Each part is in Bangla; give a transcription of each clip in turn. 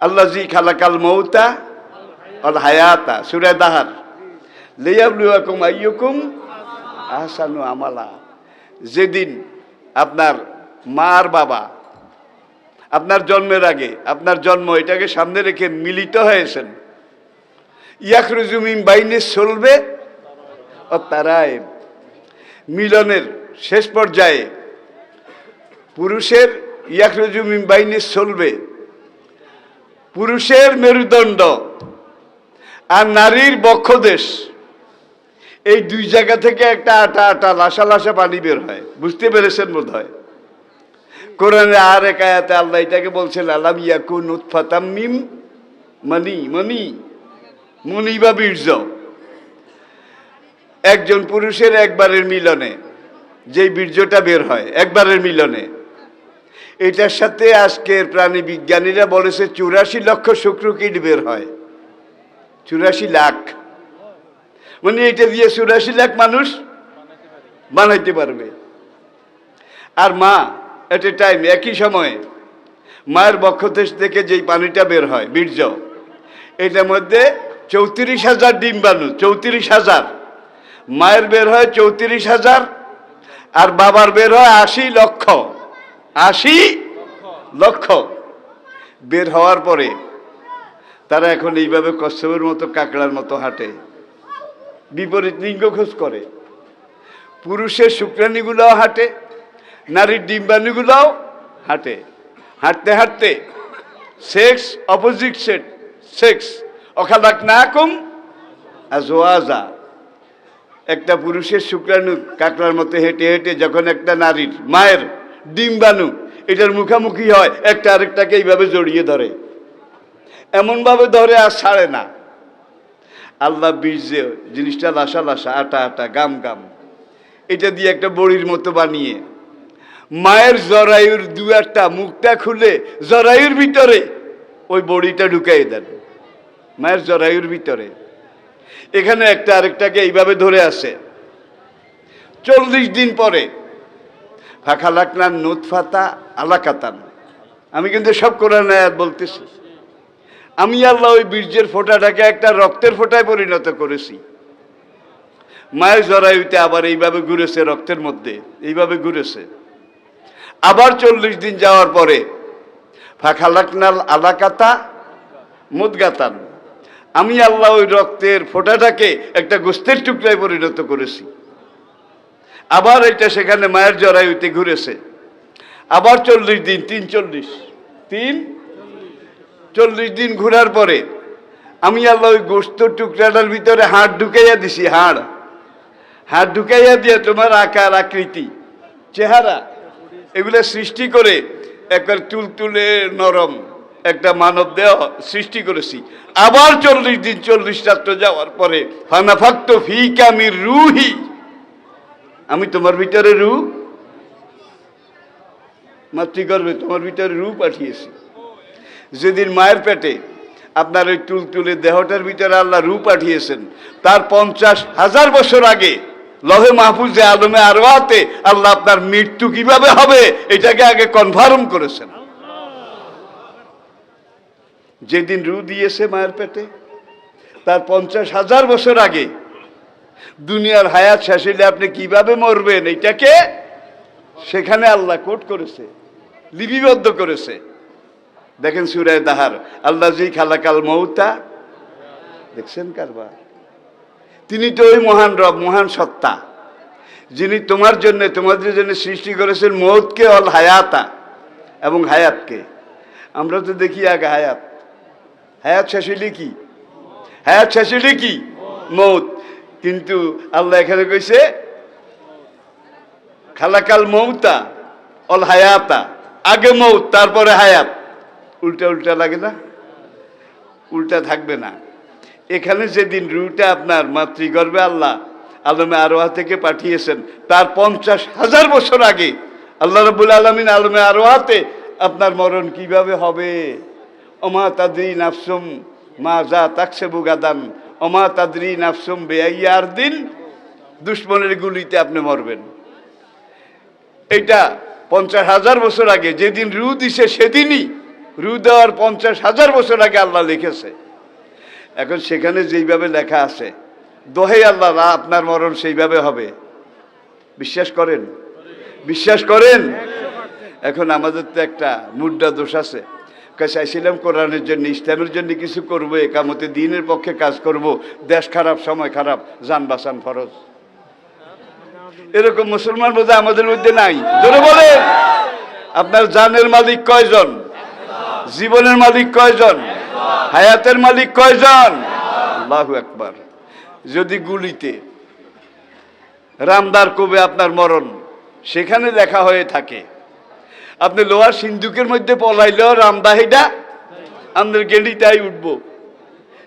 আল্লাহ খালাকাল মৌতা অল হায়াতা, সুরে দাহার। লিয়াবলুয়াকুম আইয়ুকুম আহসানু আমালা। যেদিন আপনার মার বাবা, আপনার জন্মের আগে, আপনার জন্ম, এটাকে সামনে রেখে মিলিত হয়েছেন ইয়াকরুজুমিন বাইনে চলবে ও তারায় মিলনের শেষ পর্যায়ে পুরুষের ইয়াকরুজুমিন বাইনে চলবে পুরুষের মেরুদণ্ড আর নারীর বক্ষদেশ। এই দুই জায়গা থেকে একটা আটা আটা লাসা লাসা পানি বের হয়। বুঝতে পেরেছেন বোধ হয় কোরআনে আর এক আয়াতে আল্লাহ এটাকে বলছেন, আলাম ইয়াকুন উৎফাতাম মিম মনি মনি মনি বা বীর্য। একজন পুরুষের একবারের মিলনে যেই বীর্যটা বের হয়, একবারের মিলনে এটার সাথে আজকের প্রাণী বিজ্ঞানীরা বলেছে, চুরাশি লক্ষ শুক্রকিট বের হয়। চুরাশি লাখ। মানে এটা দিয়ে চুরাশি লাখ মানুষ বানাইতে পারবে। আর মা এট এ টাইম একই সময়ে মায়ের বক্ষদেশ থেকে যেই পানিটা বের হয়, বীর্য, এটার মধ্যে চৌত্রিশ হাজার ডিম্বাণু চৌত্রিশ হাজার। মায়ের বের হয় চৌত্রিশ হাজার, আর বাবার বের হয় আশি লক্ষ। আশি লক্ষ। বের হওয়ার পরে তারা এখন এইভাবে কচ্ছপের মতো, কাকড়ার মতো হাঁটে। বিপরীত লিঙ্গ খোঁজ করে। পুরুষের শুক্রাণীগুলোও হাঁটে, নারীর ডিম্বাণুগুলোও হাঁটে। হাঁটতে হাঁটতে সেক্স অপোজিট সেট সেক্স অখালাক না কম আজওয়াজা। একটা পুরুষের শুক্রাণু কাকড়ার মতো হেঁটে হেঁটে যখন একটা নারীর, মায়ের ডিম্বাণু এটার মুখামুখি হয়, একটা আরেকটাকে এইভাবে জড়িয়ে ধরে। এমনভাবে ধরে আর ছাড়ে না। আল্লাহ বীর্যে জিনিসটা লাসা লাসা, আটা আটা, গাম গাম, এটা দিয়ে একটা বড়ির মতো বানিয়ে, মায়ের জরায়ুর দু একটা মুখটা খুলে জরায়ুর ভিতরে ওই বড়িটা ঢুকাই দেন, মায়ের জরায়ুর ভিতরে। এখানে একটা আরেকটাকে এইভাবে ধরে আসে। চল্লিশ দিন পরে ফাঁকা লাকনার নুৎফাতা আলাকাতান। আমি কিন্তু সব কোরআন আয়াত বলতেছি। আমি আল্লাহ ওই বীর্যের ফোঁটাটাকে একটা রক্তের ফোঁটায় পরিণত করেছি। মায়ের জরায়ুতে আবার এইভাবে ঘুরেছে রক্তের মধ্যে, এইভাবে ঘুরেছে। আবার চল্লিশ দিন যাওয়ার পরে ফাঁকালাকনাল আলাকাতা মুদগাতান। আমি আল্লাহ ওই রক্তের ফোঁটাটাকে একটা গোস্তের টুকরায় পরিণত করেছি। আবার এটা সেখানে মায়ের জরায়ুতে ঘুরেছে। আবার চল্লিশ দিন, তিন চল্লিশ। তিন? চল্লিশ দিন ঘোরার পরে আমি আল্লাহ ওই গোস্ত টুকরাটার ভিতরে হাড় ঢুকাইয়া দিছি, হাড়। হাড় ঢুকাইয়া দিয়ে তোমার আকার, আকৃতি, চেহারা, এগুলো সৃষ্টি করে একবার তুলতুলে নরম একটা মানব দেহ সৃষ্টি করেছি। আবার চল্লিশ দিন, চল্লিশ রাত্র যাওয়ার পরে ফানাফাক্ত ফি কামির রুহি আমি তোমার ভিতরে রু মাতৃগর্ভে তোমার ভিতরে রু পাঠিয়েছি। যেদিন মায়ের পেটে আপনার ওই তুলতুলে দেহটার ভিতরে আল্লাহ রূপ পাঠিয়েছেন, তার পঞ্চাশ হাজার বছর আগে লহে মাহফুজে আলমে আরওয়াতে আল্লাহ আপনার মৃত্যু কীভাবে হবে, এটাকে আগে কনফার্ম করেছেন। যেদিন রু দিয়েছে মায়ের পেটে, তার পঞ্চাশ হাজার বছর আগে দুনিয়ার হায়াত শেষ হইলে আপনি কীভাবে মরবেন? এটাকে সেখানে আল্লাহ কোট করেছে, লিপিবদ্ধ করেছে। দেখেন সুরায় দাহার, আল্লাহ জি খালাকাল মৌতা, দেখছেন কারবার? তিনি তো ওই মহান রব, মহান সত্তা, যিনি তোমার জন্য, তোমাদের জন্য সৃষ্টি করেছেন মৌতকে, অল হায়াতা, এবং হায়াতকে। আমরা তো দেখি আগে হায়াত। হায়াত শেষ হইলে কি? হায়াত শেষ হইলে কি? মৌত। কিন্তু আল্লাহ এখানে কইছে, খালাকাল মৌতা, অল হায়াতা, আগে মৌত, তারপরে হায়াত। উল্টা উল্টা লাগে না? উল্টা থাকবে না। এখানে যেদিন রুটা আপনার মাতৃগর্ভে আল্লাহ আলমে আরোহা থেকে পাঠিয়েছেন, তার পঞ্চাশ হাজার বছর আগে আল্লাহ রবুল আলমিন আলমে আরোহাতে আপনার মরণ কীভাবে হবে? ওমা নাফসুম মা যা তাকসে বুগাদান ওমা তাদ্রি নাফসুম বেয়াইয়ার দিন, দুশ্মনের গুলিতে আপনি মরবেন। এটা পঞ্চাশ হাজার বছর আগে, যেদিন রু দিছে সেদিনই রু দেওয়ার পঞ্চাশ হাজার বছর আগে আল্লাহ লিখেছে। এখন সেখানে যেইভাবে লেখা আছে, দোহে আল্লাহ আপনার মরণ সেইভাবে হবে। বিশ্বাস করেন? বিশ্বাস করেন? এখন আমাদের তো একটা মুদ্রা দোষ আছে। চাইছিলাম কোরআনের জন্য, ইসলামের জন্য কিছু করব, একামতে দিনের পক্ষে কাজ করব, দেশ খারাপ, সময় খারাপ, যান বাঁচান ফরজ। এরকম মুসলমান বোধহয় আমাদের মধ্যে নাই। জোরে বলেন। আপনার জানের মালিক কয়জন? জীবনের মালিক কয়জন? হায়াতের মালিক কয়জন? আল্লাহু একবার যদি গুলিতে রামদার কবে আপনার মরণ, সেখানে লেখা হয়ে থাকে। আপনি লোহার সিন্ধুকের মধ্যে পলাইলেও রামদা হেডা আপনার গেড়িটাই উঠবো।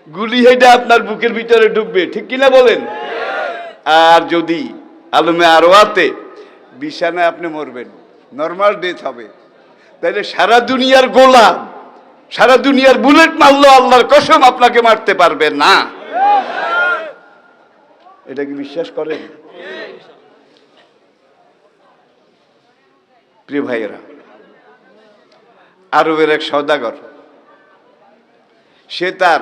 গুলি হেডা আপনার বুকের ভিতরে ঢুকবে, ঠিক কিনা বলেন? আর যদি আলমে আরও আরোয়াতে বিছানায় আপনি মরবেন নর্মাল ডেথ হবে। তাহলে সারা দুনিয়ার গোলাম সারা দুনিয়ার বুলেট মারলো আল্লাহর কসম আপনাকে মারতে পারবে না। এটা কি বিশ্বাস করেন? প্রিয় ভাইয়েরা আরবের এক সদাগর সে তার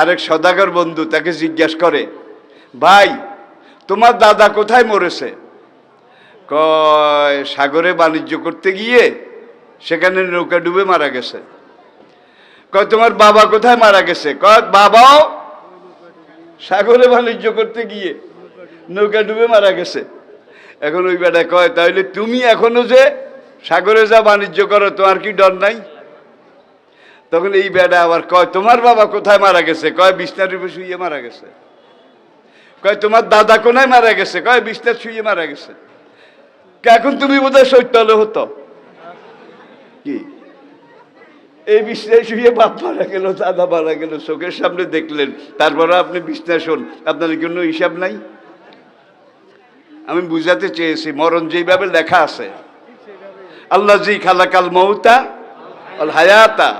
আরেক সদাগর বন্ধু তাকে জিজ্ঞাসা করে, ভাই, তোমার দাদা কোথায় মরেছে? কয়, সাগরে বাণিজ্য করতে গিয়ে সেখানে নৌকা ডুবে মারা গেছে। কয়, তোমার বাবা কোথায় মারা গেছে? কয় বাবাও সাগরে বাণিজ্য করতে গিয়ে নৌকা ডুবে মারা গেছে। এখন ওই বেটা কয় তাহলে তুমি এখনও যে সাগরে যা বাণিজ্য করো তোমার কি ডর নাই? তখন এই বেটা আবার কয়, তোমার বাবা কোথায় মারা গেছে? কয়, বিছনার উপরে শুয়ে মারা গেছে। কয়, তোমার দাদা কোনায় মারা গেছে? কয়, বিছনার শুয়ে মারা গেছে। এখন তুমি বোধহয় হলে হতো। কি? এই বিছনায় শুয়ে বাপ মারা গেল, দাদা মারা গেল, চোখের সামনে দেখলেন। তারপরে আপনি বিছনায় শোন, আপনার কোনো হিসাব নাই? আমি বুঝাতে চেয়েছি, মরণ যেইভাবে লেখা আছে আল্লাহ জি খালাকাল মৌতা হায়াতা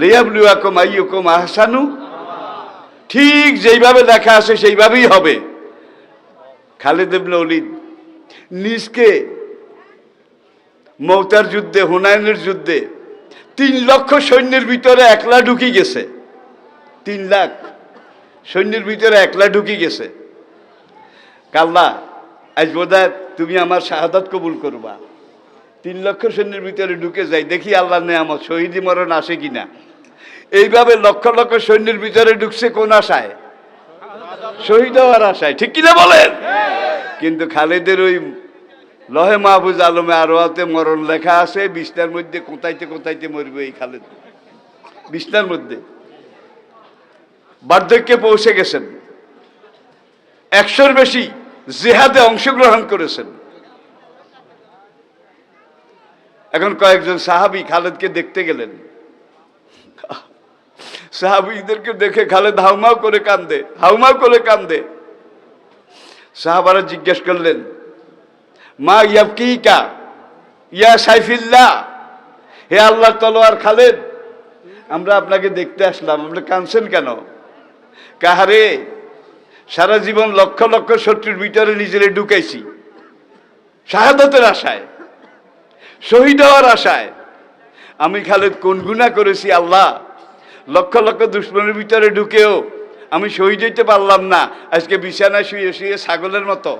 লিয়াবলুয়াকুম আইয়ুকুম আহসানু ঠিক যেইভাবে লেখা আছে সেইভাবেই হবে। খালেদ ইবনে ওলিদ নিজকে মৌতার যুদ্ধে হুনায়নের যুদ্ধে তিন লক্ষ সৈন্যের ভিতরে একলা ঢুকি গেছে। তিন লাখ সৈন্যের ভিতরে একলা ঢুকি গেছে। কাল্লা, আজ বোধ তুমি আমার শাহাদাত কবুল করবা। তিন লক্ষ সৈন্যের ভিতরে ঢুকে যাই দেখি আল্লাহ নেয়ামত শহীদি মরণ আসে কিনা। এইভাবে লক্ষ লক্ষ সৈন্যের ভিতরে ঢুকছে কোন আশায়? শহীদ হওয়ার আশায়, ঠিক কিনা বলেন? কিন্তু খালেদের ওই লহে মাহফুজ আলমে আরোয়াতে মরণ লেখা আছে, বিছনার মধ্যে কোথাইতে কোথাইতে মরবে এই খালেদ। বিছনার মধ্যে। বার্ধক্যে পৌঁছে গেছেন। একশোর বেশি জেহাদে অংশগ্রহণ করেছেন। এখন কয়েকজন সাহাবি খালেদকে দেখতে গেলেন। সাহাবিদেরকে দেখে খালেদ হাউমাউ করে কান্দে, হাউমাউ করে কান্দে। সাহাবারা জিজ্ঞেস করলেন, মা ইয়াবকিকা, ইয়া সাইফিল্লা হে আল্লাহ তলোয়ার খালেদ, আমরা আপনাকে দেখতে আসলাম, আপনি কাঁদছেন কেন? কাহারে, সারা জীবন লক্ষ লক্ষ শত্রুর ভিতরে নিজেরে ঢুকাইছি, শাহাদতের আশায়। শহীদ হওয়ার আশায়। আমি খালেদ, কোন গুণা করেছি আল্লাহ? লক্ষ লক্ষ দুশ্মনের ভিতরে ঢুকেও আমি শহীদ হইতে পারলাম না। আজকে বিছানায় শুয়ে শুয়ে ছাগলের মতো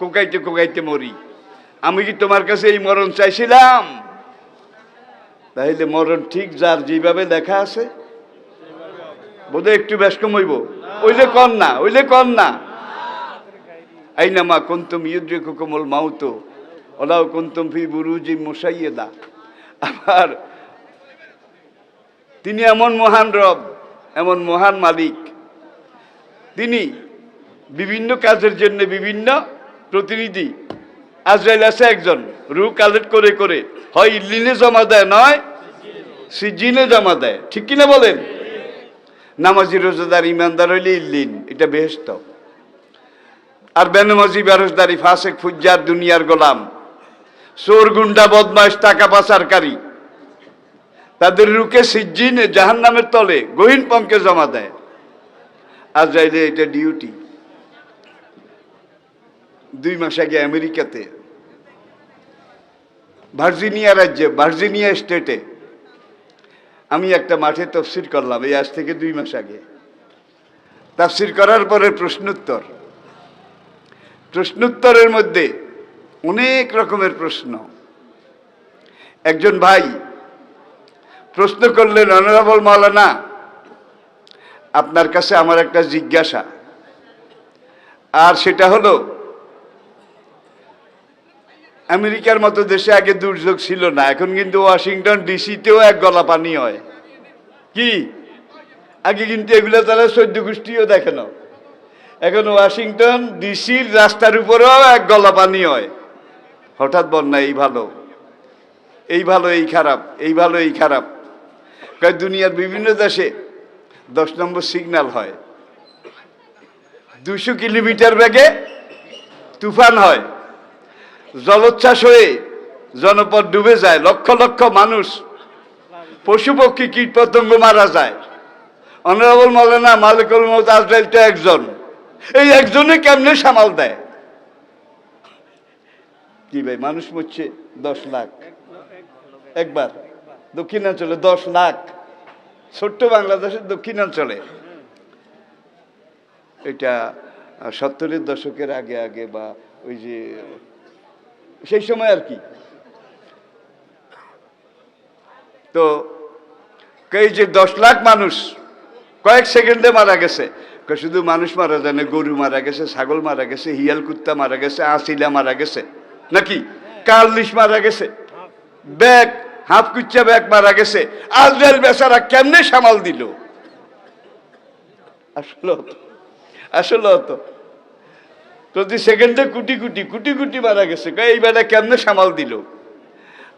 কোকাইতে কোকাইতে মরি। আমি কি তোমার কাছে এই মরণ চাইছিলাম? তাইলে মরণ ঠিক যার যেভাবে লেখা আছে, বোধহয় একটু বেশ কমইব ওইলে কন না, ওইলে কন না। আইনামা কুন্তুম ইউদ্রিকুকুমুল মাউত। ওলাও কুন্তুম ফি বুরুজি মুসাইয়েদা আবার তিনি এমন মহান রব, এমন মহান মালিক। তিনি বিভিন্ন কাজের জন্য বিভিন্ন প্রতিনিধি। আজরাইল আছে একজন, রু কালেক্ট করে করে। হয় ইল্লিনে জমা দেয়, নয় সিজিনে জমা দেয়। ঠিক কিনা বলেন? নামাজি রোজাদার ইমানদার হইলে ইল্লিন এটা বেহেস্ত আর বেনমাজি বেরোজদারি ফাসেক, ফুজ্জার দুনিয়ার গোলাম। চোর গুন্ডা বদমাস টাকা পাচারকারী। তাদের রুকে সিজ্জিনে জাহান নামের তলে, গহীন পঙ্কে জমা দেয়। আর যাইলে এটা ডিউটি। দুই মাস আগে আমেরিকাতে, ভার্জিনিয়া রাজ্যে, ভার্জিনিয়া স্টেটে, আমি একটা মাঠে তফসির করলাম, এই আজ থেকে দুই মাস আগে। তাফসির করার পরে প্রশ্নোত্তর। প্রশ্নোত্তরের মধ্যে অনেক রকমের প্রশ্ন। একজন ভাই প্রশ্ন করলেন, অনারেবল মাওলানা, আপনার কাছে আমার একটা জিজ্ঞাসা। আর সেটা হলো, আমেরিকার মতো দেশে আগে দুর্যোগ ছিল না, এখন কিন্তু ওয়াশিংটন ডিসিতেও এক গলা পানি হয়। কি? আগে কিন্তু এগুলো তারা সদ্য গোষ্ঠীও দেখে না এখন ওয়াশিংটন ডিসির রাস্তার উপরেও এক গলা পানি হয়। হঠাৎ বন্যা, এই ভালো। এই ভালো, এই খারাপ, এই ভালো, এই খারাপ। কয়, দুনিয়ার বিভিন্ন দেশে দশ নম্বর সিগন্যাল হয়। দুশো কিলোমিটার বেগে তুফান হয়। জলোচ্ছ্বাস হয়ে জনপদ ডুবে যায়। লক্ষ লক্ষ মানুষ পশু পক্ষী কীট পতঙ্গ মারা যায়। অনারেবল মৌলানা মালিকুল মত আজরাইল তো একজন। এই একজনে কেমনে সামাল দেয়? কি ভাই, মানুষ মরছে দশ লাখ। একবার, দক্ষিণাঞ্চলে দশ লাখ। ছোট্ট বাংলাদেশের দক্ষিণাঞ্চলে। এটা সত্তরের দশকের আগে আগে বা ওই যে, সেই সময় আর কি। তো, এই যে দশ লাখ মানুষ কয়েক সেকেন্ডে মারা গেছে। শুধু মানুষ মারা যায় না, গরু মারা গেছে, ছাগল মারা গেছে, হিয়াল কুত্তা মারা গেছে, আঁচিলা মারা গেছে। নাকি? কার্লিশ মারা গেছে। ব্যাগ, হাফ কুচ্চা ব্যাগ মারা গেছে। আজরাইল বেচারা কেমনে সামাল দিল? আসলে হতো আসলে হতো প্রতি সেকেন্ডে কুটি কুটি কুটি কুটি মারা গেছে এই বেলা কেমনে সামাল দিল?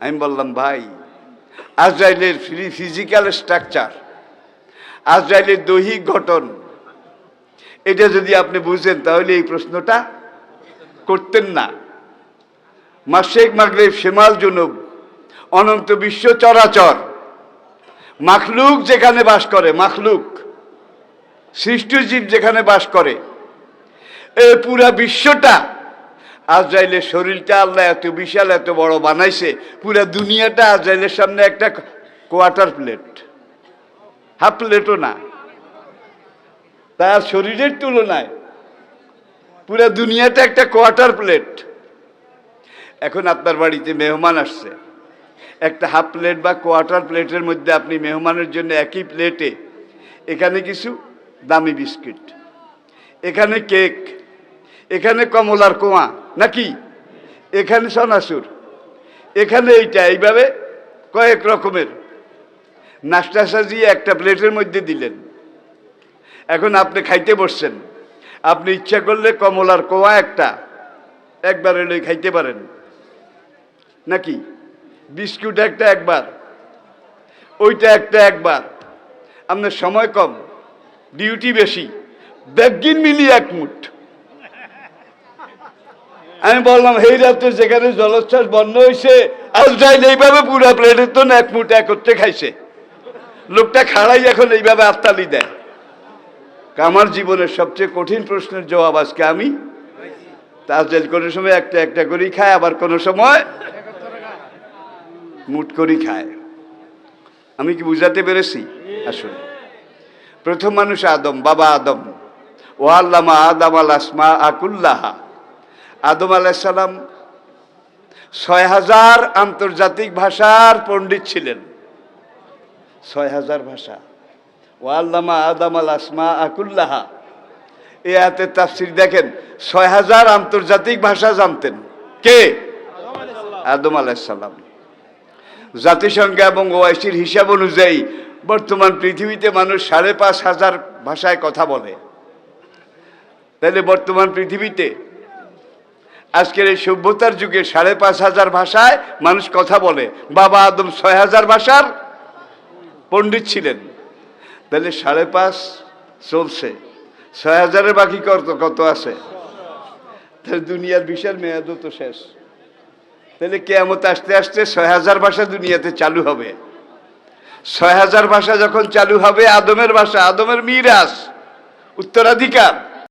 আমি বললাম, ভাই, আজরাইলের ফিজিক্যাল স্ট্রাকচার আজরাইলের দৈহিক গঠন, এটা যদি আপনি বুঝেন, তাহলে এই প্রশ্নটা করতেন না। মাসেক মাগরেব সেমাল জনব, অনন্ত বিশ্ব চরাচর। মাখলুক যেখানে বাস করে, মাখলুক। সৃষ্ট জীব যেখানে বাস করে। এ পুরা বিশ্বটা আজ আজরাইলের শরীরটা আল্লাহ এত বিশাল, এত বড় বানাইছে। পুরা দুনিয়াটা আজ আজরাইলের সামনে একটা কোয়ার্টার প্লেট হাফ প্লেটও না। তার শরীরের তুলনায় পুরা দুনিয়াটা একটা কোয়ার্টার প্লেট এখন আপনার বাড়িতে মেহমান আসছে। একটা হাফ প্লেট বা কোয়ার্টার প্লেটের মধ্যে আপনি মেহমানের জন্য একই প্লেটে এখানে কিছু দামি বিস্কিট, এখানে কেক, এখানে কমলার কোয়া, নাকি? এখানে সনাসুর, এখানে এইটা, এইভাবে কয়েক রকমের। নাস্তা সাজিয়ে একটা প্লেটের মধ্যে দিলেন। এখন আপনি খাইতে বসছেন। আপনি ইচ্ছা করলে কমলার কোয়া একটা একবার এলে খাইতে পারেন। নাকি? বিস্কুট একটা একবার, ওইটা একটা একবার। আপনার সময় কম, ডিউটি বেশি ব্যাগিন মিলি এক মুঠ। আমি বললাম এই রাত্রে যেখানে জলোচ্ছ্বাস বন্ধ হয়েছে আজরাইল এইভাবে পুরা প্লেটের তো এক মুঠ একত্রে খাইছে। লোকটা খাড়াই এখন এইভাবে আত্মালি দেয়। আমার জীবনের সবচেয়ে কঠিন প্রশ্নের জবাব আজকে আমি তাজেল কোনো সময় একটা একটা করেই খায়, আবার কোনো সময় মুট করেই খায়। আমি কি বুঝাতে পেরেছি? আসলে। প্রথম মানুষ আদম, বাবা আদম। ও আল্লামা আদম আল আসমা আকুল্লাহা। আদম আলাইসালাম ছয় হাজার আন্তর্জাতিক ভাষার পণ্ডিত ছিলেন। ছয় হাজার ভাষা। ও আল্লামা আদম আল আসমা আকুল্লাহা। এ হাতে তাফসির দেখেন, ছয় হাজার আন্তর্জাতিক ভাষা জানতেন। কে? আদম আলাইসাল্লাম জাতিসংঘ এবং ওআইসির হিসাব অনুযায়ী বর্তমান পৃথিবীতে মানুষ সাড়ে পাঁচ হাজার ভাষায় কথা বলে। তাহলে বর্তমান পৃথিবীতে আজকের এই সভ্যতার যুগে সাড়ে পাঁচ হাজার ভাষায় মানুষ কথা বলে। বাবা আদম ছয় হাজার ভাষার পণ্ডিত ছিলেন। তাহলে সাড়ে পাঁচ চলছে। ছয় হাজারের বাকি কত কত আছে? তাহলে দুনিয়ার বিশাল মেয়াদও তো শেষ। তাহলে কেয়ামত আসতে আসতে ছয় হাজার ভাষা দুনিয়াতে চালু হবে। ছয় হাজার ভাষা যখন চালু হবে, আদমের ভাষা, আদমের মিরাস উত্তরাধিকার।